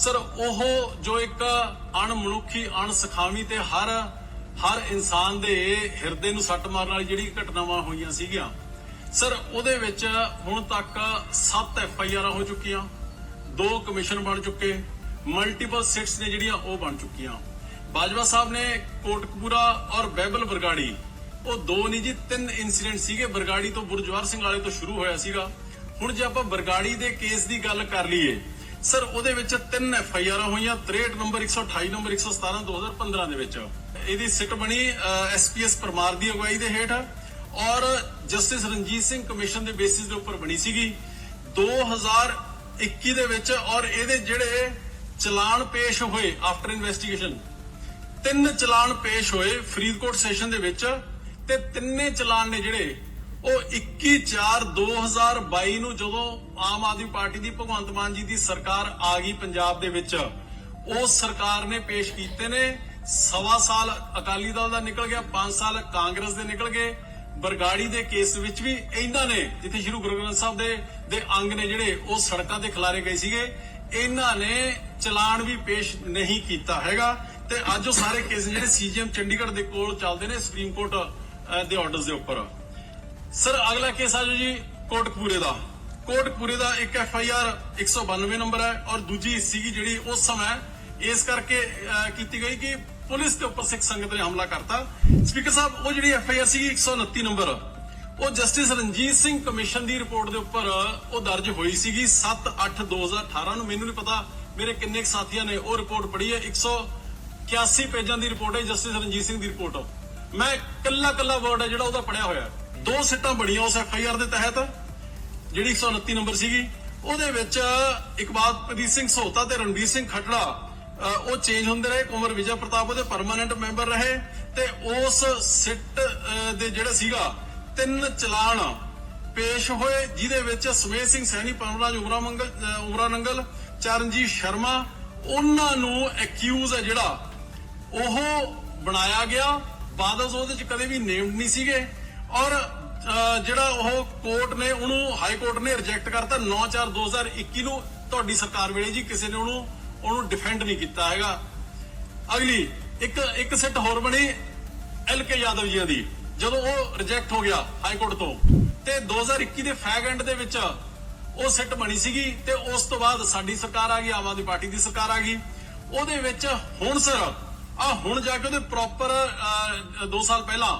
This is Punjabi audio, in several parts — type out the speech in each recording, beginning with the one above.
ਸਰ ਉਹ ਜੋ ਇੱਕ ਅਣਮਨੁੱਖੀ, ਅਣਸਖਾਵੀ ਤੇ ਹਰ ਹਰ ਇਨਸਾਨ ਦੇ ਹਿਰਦੇ ਨੂੰ ਸੱਟ ਮਾਰਨ ਵਾਲੀ ਜਿਹੜੀ ਘਟਨਾਵਾਂ ਹੋਈਆਂ ਸੀਗੀਆਂ। ਸਰ, ਉਹਦੇ ਵਿੱਚ ਹੁਣ ਤੱਕ 7 ਐਫ ਆਈ ਆਰਾਂ ਹੋ ਚੁੱਕੀਆਂ, ਦੋ ਕਮਿਸ਼ਨ ਬਣ ਚੁੱਕੇ, ਮਲਟੀਪਲ ਸਿਟਸ ਨੇ ਜਿਹੜੀਆਂ ਉਹ ਬਣ ਚੁੱਕੀਆਂ। ਬਾਜਵਾ ਸਾਹਿਬ ਨੇ ਕੋਟਕਪੂਰਾ ਔਰ ਬੈਬਲ ਬਰਗਾੜੀ, ਉਹ ਦੋ ਨਹੀਂ ਜੀ, ਤਿੰਨ ਇਨਸੀਡੈਂਟ ਸੀਗੇ। ਬਰਗਾੜੀ ਤੋਂ ਬੁਰਜਵਾਰ ਸਿੰਘ ਵਾਲੇ ਤੋਂ ਸ਼ੁਰੂ ਹੋਇਆ ਸੀਗਾ। ਹੁਣ ਜੇ ਆਪਾਂ ਬਰਗਾੜੀ ਦੇ ਕੇਸ ਦੀ ਗੱਲ ਕਰ ਲਈਏ ਸਰ, ਉਹਦੇ ਵਿੱਚ ਤਿੰਨ ਐਫ ਆਈ ਆਰਾਂ ਹੋਈਆਂ 63 ਨੰਬਰ 128 ਨੰਬਰ 117 2015 ਦੇ ਵਿੱਚ। ਇਹਦੀ ਸਿੱਟ ਬਣੀ ਐਸਪੀਐਸ ਪਰਮਾਰ ਦੀ ਅਗਵਾਈ ਦੇ ਹੇਠ ਔਰ ਜਸਟਿਸ ਰਣਜੀਤ ਸਿੰਘ ਕਮਿਸ਼ਨ ਦੇ ਬੇਸਿਸ ਦੇ ਉੱਪਰ ਬਣੀ ਸੀਗੀ। 2021 ਦੇ ਵਿੱਚ ਔਰ ਇਹਦੇ ਜਿਹੜੇ ਚਲਾਨ ਪੇਸ਼ ਹੋਏ ਆਫਟਰ ਇਨਵੈਸਟੀਗੇਸ਼ਨ ਤਿੰਨ ਚਲਾਨ ਪੇਸ਼ ਹੋਏ ਫਰੀਦਕੋਟ ਸੈਸ਼ਨ ਦੇ ਵਿੱਚ ਤੇ ਤਿੰਨੇ ਚਲਾਨ ਨੇ ਜਿਹੜੇ ਉਹ 21/4/2022 ਨੂੰ ਜਦੋਂ ਆਮ ਆਦਮੀ ਪਾਰਟੀ ਦੀ ਭਗਵੰਤ ਮਾਨ ਜੀ ਦੀ ਸਰਕਾਰ ਆ ਗਈ ਪੰਜਾਬ ਦੇ ਵਿੱਚ ਉਸ ਸਰਕਾਰ ਨੇ ਪੇਸ਼ ਕੀਤੇ ਨੇ। ਸਵਾ ਸਾਲ ਅਕਾਲੀ ਦਲ ਦਾ ਨਿਕਲ ਗਿਆ 5 ਸਾਲ ਕਾਂਗਰਸ ਦੇ ਨਿਕਲ ਗਏ। ਬਰਗਾੜੀ ਦੇ ਕੇਸ ਵਿੱਚ ਵੀ ਇਹਨਾਂ ਨੇ, ਜਿੱਥੇ ਸ਼੍ਰੀ ਗੁਰੂ ਗ੍ਰੰਥ ਸਾਹਿਬ ਦੇ ਦੇ ਅੰਗ ਨੇ ਜਿਹੜੇ, ਉਹ ਸੜਕਾਂ ਤੇ ਖਿਲਾਰੇ ਗਏ ਸੀਗੇ। ਇਹਨਾਂ ਨੇ ਚਲਾਨ ਵੀ ਪੇਸ਼ ਨਹੀਂ ਕੀਤਾ ਹੈਗਾ। ਤੇ ਅੱਜ ਉਹ ਸਾਰੇ ਕੇਸ ਜਿਹੜੇ ਸੀਜੀਐਮ ਚੰਡੀਗੜ੍ਹ ਦੇ ਕੋਲ ਚੱਲਦੇ ਨੇ, ਸੁਪਰੀਮ ਕੋਰਟ ਦੇ ਆਰਡਰਸ ਦੇ ਉੱਪਰ। ਸਰ, ਅਗਲਾ ਕੇਸ ਆ ਜੀ ਕੋਟਕਪੂਰੇ ਦਾ। ਕੋਟਕਪੂਰੇ ਦਾ ਇੱਕ ਐਫ ਆਈ ਆਰ 192 ਨੰਬਰ ਹੈ ਔਰ ਦੂਜੀ ਸੀਗੀ ਜਿਹੜੀ ਉਸ ਸਮੇਂ ਇਸ ਕਰਕੇ ਕੀਤੀ ਗਈ ਕਿ ਪੁਲਿਸ ਦੇ ਉੱਪਰ ਸਿੱਖ ਸੰਗਤ ਨੇ ਹਮਲਾ ਕਰਤਾ। ਸਪੀਕਰ ਸਾਹਿਬ, ਉਹ ਜਿਹੜੀ ਐਫ ਆਈ ਆਰ ਸੀਗੀ 129 ਨੰਬਰ, ਉਹ ਜਸਟਿਸ ਰਣਜੀਤ ਸਿੰਘ ਕਮਿਸ਼ਨ ਦੀ ਰਿਪੋਰਟ ਦੇ ਉੱਪਰ ਉਹ ਦਰਜ ਹੋਈ ਸੀਗੀ 7/8/2018 ਨੂੰ। ਮੈਨੂੰ ਨਹੀਂ ਪਤਾ ਮੇਰੇ ਕਿੰਨੇ ਕੁ ਸਾਥੀਆਂ ਨੇ ਉਹ ਰਿਪੋਰਟ ਪੜ੍ਹੀ ਹੈ। 181 ਪੇਜਾਂ ਦੀ ਰਿਪੋਰਟ ਹੈ ਜਸਟਿਸ ਰਣਜੀਤ ਸਿੰਘ ਦੀ ਰਿਪੋਰਟ। ਮੈਂ ਕੱਲਾ ਕੱਲਾ ਵਰਡ ਹੈ ਜਿਹੜਾ ਉਹਦਾ ਪੜਿਆ ਹੋਇਆ ਦੋ ਸਿੱਟਾਂ ਬਣੀਆਂ ਉਸ ਐਫ ਆਈ ਆਰ ਦੇ ਤਹਿਤ, ਜਿਹੜੀ 129 ਨੰਬਰ ਸੀਗੀ। ਉਹਦੇ ਵਿੱਚ ਇਕਬਾਲਪ੍ਰੀਤ ਸਿੰਘ ਸੋਤਾ ਤੇ ਰਣਵੀਰ ਸਿੰਘ ਖੱਟੜਾ ਉਹ ਚੇਂਜ ਹੁੰਦੇ ਰਹੇ। ਕੁਮਰ ਵਿਜੇ ਪ੍ਰਤਾਪ ਉਹਦੇ ਪਰਮਾਨੈਂਟ ਮੈਂਬਰ ਰਹੇ ਤੇ ਉਸ ਸਿੱਟ ਦੇ ਜਿਹੜਾ ਸੀਗਾ, ਤਿੰਨ ਚਲਾਨ ਪੇਸ਼ ਹੋਏ, ਜਿਹਦੇ ਵਿੱਚ ਸਮੇਤ ਸਿੰਘ ਸੈਣੀ, ਪਰਮਰਾਜ ਉਮਰਾ ਮੰਗਲ ਉਮਰਾ ਨੰਗਲ, ਚਰਨਜੀਤ ਸ਼ਰਮਾ, ਉਹਨਾਂ ਨੂੰ ਐਕਿਊਜ਼ ਹੈ ਜਿਹੜਾ, ਉਹ ਬਣਾਇਆ ਗਿਆ। ਬਾਦਲ ਉਹਦੇ ਚ ਕਦੇ ਵੀ ਨੇਮਡ ਨਹੀਂ ਸੀਗੇ। ਔਰ ਜਿਹੜਾ ਉਹ ਕੋਰਟ ਨੇ ਉਹਨੂੰ ਹਾਈ ਕੋਰਟ ਨੇ ਰਿਜੈਕਟ ਕਰਤਾ 9/4/2021 ਨੂੰ। ਤੁਹਾਡੀ ਸਰਕਾਰ ਵੇਲੇ ਜੀ ਕਿਸੇ ਨੇ ਉਹਨੂੰ ਉਹਨੂੰ ਡਿਫੈਂਡ ਨਹੀਂ ਕੀਤਾ ਹੈਗਾ। ਅਗਲੀ, ਇੱਕ ਇੱਕ ਸੈੱਟ ਹੋਰ ਬਣੀ ਐਲ ਕੇ ਯਾਦਵ ਜੀਆਂ ਦੀ। ਜਦੋਂ ਉਹ ਰਿਜੈਕਟ ਹੋ ਗਿਆ ਹਾਈ ਕੋਰਟ ਤੋਂ, ਤੇ 2021 ਦੇ ਫੈਗ ਐਂਡ ਦੇ ਵਿੱਚ ਉਹ ਸਿੱਟ ਬਣੀ ਸੀਗੀ, ਤੇ ਉਸ ਤੋਂ ਬਾਅਦ ਸਾਡੀ ਸਰਕਾਰ ਆ ਗਈ, ਆਮ ਆਦਮੀ ਪਾਰਟੀ ਦੀ ਸਰਕਾਰ ਆ ਗਈ। ਉਹਦੇ ਵਿੱਚ ਹੁਣ ਸਰ ਆ ਹੁਣ ਜਾ ਕੇ ਉਹਦੇ ਪ੍ਰੋਪਰ 2 ਸਾਲ ਪਹਿਲਾਂ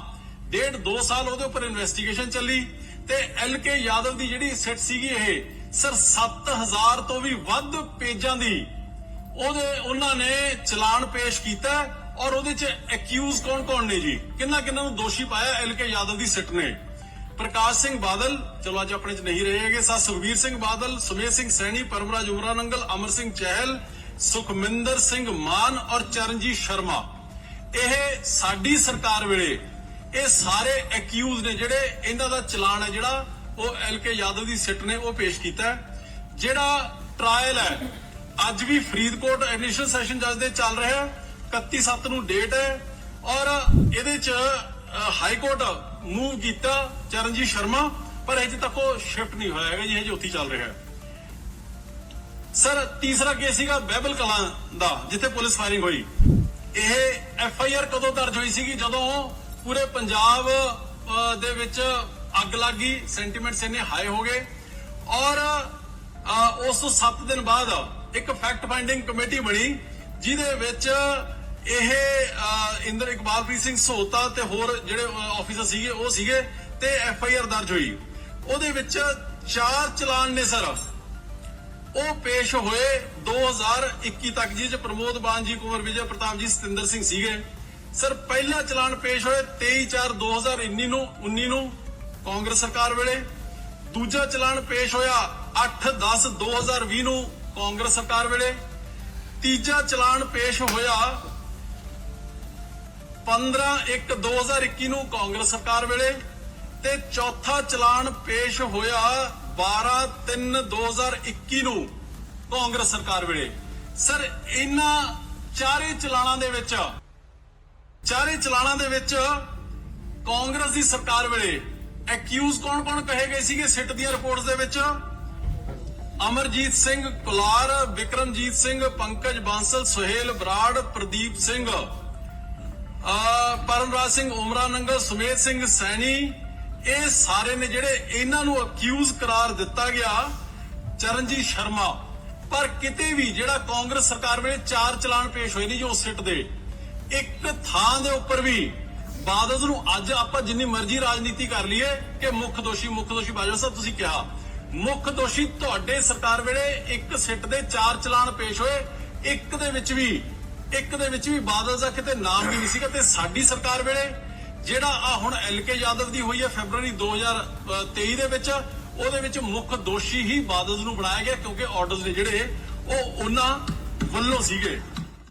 ਡੇਢ 2 ਸਾਲ ਉਹਦੇ ਉੱਪਰ ਇਨਵੈਸਟੀਗੇਸ਼ਨ ਚੱਲੀ ਤੇ ਐਲ ਕੇ ਯਾਦਵ ਦੀ ਜਿਹੜੀ ਸਿੱਟ ਸੀਗੀ ਇਹ, ਸਰ 7000 ਤੋਂ ਵੀ ਵੱਧ ਪੇਜਾਂ ਦੀ ਉਹਦੇ, ਉਹਨਾਂ ਨੇ ਚਲਾਨ ਪੇਸ਼ ਕੀਤਾ ਔਰ ਉਹਦੇ ਚ ਐਕਿਊਜ਼ ਕੌਣ ਕੌਣ ਨੇ ਜੀ? ਕਿੰਨਾ ਕਿੰਨਾ ਨੂੰ ਦੋਸ਼ੀ ਪਾਇਆ ਐਲ ਕੇ ਯਾਦਵ ਦੀ ਸਿੱਟ ਨੇ? ਪ੍ਰਕਾਸ਼ ਸਿੰਘ ਬਾਦਲ, ਚਲੋ ਅੱਜ ਆਪਣੇ ਚ ਨਹੀਂ ਰਹੇ ਹੈਗੇ ਸਾ ਸੁਖਬੀਰ ਸਿੰਘ ਬਾਦਲ ਸੁਮੇਧ ਸਿੰਘ ਸੈਣੀ, ਪਰਮਰਾਜ ਉਮਰਾ ਨੰਗਲ, ਅਮਰ ਸਿੰਘ ਚਹਿਲ, ਸੁਖਮਿੰਦਰ ਸਿੰਘ ਮਾਨ ਔਰ ਚਰਨਜੀਤ ਸ਼ਰਮਾ। ਇਹ ਸਾਡੀ ਸਰਕਾਰ ਵੇਲੇ ਇਹ ਸਾਰੇ ਐਕਿਊਜ਼ ਨੇ ਜਿਹੜੇ ਇਹਨਾਂ ਦਾ ਚਲਾਨ ਹੈ ਜਿਹੜਾ ਉਹ ਐਲ ਕੇ ਯਾਦਵ ਦੀ ਸਿੱਟ ਨੇ, ਉਹ ਪੇਸ਼ ਕੀਤਾ ਜਿਹੜਾ ਟ੍ਰਾਇਲ ਹੈ, ਅੱਜ ਵੀ ਫਰੀਦਕੋਟ ਇਨੀਸ਼ੀਅਲ ਸੈਸ਼ਨ ਜੱਜ ਦੇ ਚੱਲ ਰਿਹਾ 31 ਸੱਤ ਨੂੰ ਡੇਟ ਹੈ ਔਰ ਇਹਦੇ ਚ ਹਾਈ ਕੋਰਟ ਮੂਵ ਕੀਤਾ ਚਰਨਜੀਤ ਸ਼ਰਮਾ, ਪਰ ਅਜੇ ਤੱਕ ਉਹ ਸ਼ਿਫਟ ਨਹੀਂ ਹੋਇਆ ਹੈਗਾ ਜੀ ਹਜੇ ਉੱਥੇ ਚੱਲ ਰਿਹਾ ਹੈ। ਸਰ, ਤੀਸਰਾ ਕੇਸ ਸੀਗਾ ਬਹਿਬਲ ਕਲਾਂ ਦਾ, ਜਿੱਥੇ ਪੁਲਿਸ ਫਾਇਰਿੰਗ ਹੋਈ। ਇਹ ਐਫ ਆਈ ਆਰ ਕਦੋਂ ਦਰਜ ਹੋਈ ਸੀਗੀ? ਜਦੋਂ ਪੂਰੇ ਪੰਜਾਬ ਦੇ ਵਿੱਚ ਅੱਗ ਲੱਗੀ ਸੈਂਟੀਮੈਂਟਸ ਇੰਨੇ ਹਾਈ ਹੋ ਗਏ ਔਰ ਉਸ ਤੋਂ 7 ਦਿਨ ਬਾਅਦ ਇੱਕ ਫੈਕਟ ਫਾਈਂਡਿੰਗ ਕਮੇਟੀ ਬਣੀ ਜਿਹਦੇ ਵਿੱਚ ਇਹ ਇੰਦਰ ਇਕਬਾਲਪ੍ਰੀਤ ਸਿੰਘ ਸੋਤਾ ਤੇ ਹੋਰ ਜਿਹੜੇ ਆਫੀਸਰ ਸੀਗੇ, ਉਹ ਸੀਗੇ ਤੇ ਐਫ ਆਈ ਆਰ ਦਰਜ ਹੋਈ। ਉਹਦੇ ਵਿੱਚ ਚਾਰ ਚਲਾਨ ਨੇ ਸਰ। ਉਹ ਪੇਸ਼ ਹੋਏ 2021 ਤੱਕ ਜੀ ਚ ਪ੍ਰਮੋਦ ਬਾਨ ਜੀ ਕੁੰਵਰ ਵਿਜੇ ਪ੍ਰਤਾਪ ਜੀ, ਸਤਿੰਦਰ ਸਿੰਘ ਸੀਗੇ। ਸਰ, ਪਹਿਲਾ ਚਲਾਨ ਪੇਸ਼ ਹੋਏ 23/4/2019 ਨੂੰ 19 ਨੂੰ, ਕਾਂਗਰਸ ਸਰਕਾਰ ਵੇਲੇ। ਦੂਜਾ ਚਲਾਨ ਪੇਸ਼ ਹੋਇਆ 8/10/2020 ਨੂੰ, ਕਾਂਗਰਸ ਸਰਕਾਰ ਵੇਲੇ। ਤੀਜਾ ਚਲਾਨ ਪੇਸ਼ ਹੋਇਆ 15/1/2021 ਨੂੰ, ਕਾਂਗਰਸ ਸਰਕਾਰ ਵੇਲੇ। ਤੇ ਚੌਥਾ ਚਲਾਨ ਪੇਸ਼ ਹੋਇਆ 12/3/2021 ਨੂੰ, ਕਾਂਗਰਸ ਸਰਕਾਰ ਵੇਲੇ। ਸਰ, ਇਹਨਾਂ ਚਾਰੇ ਚਲਾਨਾਂ ਦੇ ਵਿੱਚ ਚਾਰੇ ਚਲਾਣਾ ਦੇ ਵਿੱਚ ਕਾਂਗਰਸ ਦੀ ਸਰਕਾਰ ਵੇਲੇ ਐਕਿਊਜ਼ ਕੌਣ-ਕੌਣ ਕਹੇ ਗਏ ਸੀਗੇ ਸਿੱਟ ਦੀਆਂ ਰਿਪੋਰਟਸ ਦੇ ਵਿੱਚ? ਅਮਰਜੀਤ ਸਿੰਘ ਕੁਲਾਰ, ਵਿਕਰਮਜੀਤ ਸਿੰਘ, ਪੰਕਜ ਬਾਂਸਲ, ਸੁਹੇਲ ਬਰਾੜ, ਪ੍ਰਦੀਪ ਸਿੰਘ, ਅਹ ਪਰਮਰਾਜ ਸਿੰਘ ਉਮਰਾ ਨੰਗਲ, ਸੁਮੇਧ ਸਿੰਘ ਸੈਣੀ, ਇਹ ਸਾਰੇ ਨੇ ਜਿਹੜੇ ਇਹਨਾਂ ਨੂੰ ਅਕਿਊਜ਼ ਕਰਾਰ ਦਿੱਤਾ ਗਿਆ, ਚਰਨਜੀਤ ਸ਼ਰਮਾ। ਪਰ ਕਿਤੇ ਵੀ ਜਿਹੜਾ ਕਾਂਗਰਸ ਸਰਕਾਰ ਵੇਲੇ ਚਾਰ ਚਲਾਨ ਪੇਸ਼ ਹੋਏ ਨੇ ਜੋ ਸਿੱਟ ਦੇ ਇੱਕ ਥਾਂ ਦੇ ਉੱਪਰ ਵੀ ਬਾਦਲ ਨੂੰ ਅੱਜ ਆਪਾਂ ਜਿੰਨੀ ਮਰਜ਼ੀ ਰਾਜਨੀਤੀ ਕਰ ਲਈਏ ਕਿ ਮੁੱਖ ਦੋਸ਼ੀ ਮੁੱਖ ਦੋਸ਼ੀ ਬਾਜਵਾ ਸਾਹਿਬ, ਤੁਸੀਂ ਕਿਹਾ। ਮੁੱਖ ਦੋਸ਼ੀ ਤੁਹਾਡੇ ਸਰਕਾਰ ਵੇਲੇ ਇੱਕ ਸਿੱਟ ਦੇ ਚਾਰ ਚਲਾਨ ਪੇਸ਼ ਹੋਏ। ਇੱਕ ਦੇ ਵਿੱਚ ਵੀ, ਇੱਕ ਦੇ ਵਿੱਚ ਵੀ ਬਾਦਲ ਦਾ ਕਿਤੇ ਨਾਮ ਵੀ ਨਹੀਂ ਸੀਗਾ ਤੇ ਸਾਡੀ ਸਰਕਾਰ ਵੇਲੇ ਜਿਹੜਾ ਆ ਹੁਣ ਐਲਕੇ ਯਾਦਵ ਦੀ ਹੋਈ ਹੈ ਫੈਬਰੂਅਰੀ 2023 ਦੇ ਵਿੱਚ, ਉਹਦੇ ਵਿੱਚ ਮੁੱਖ ਦੋਸ਼ੀ ਹੀ ਬਾਦਲ ਨੂੰ ਬਣਾਇਆ ਗਿਆ ਕਿਉਂਕਿ ਆਰਡਰਸ ਨੇ ਜਿਹੜੇ ਉਹ ਉਹਨਾਂ ਵੱਲੋਂ ਸੀਗੇ।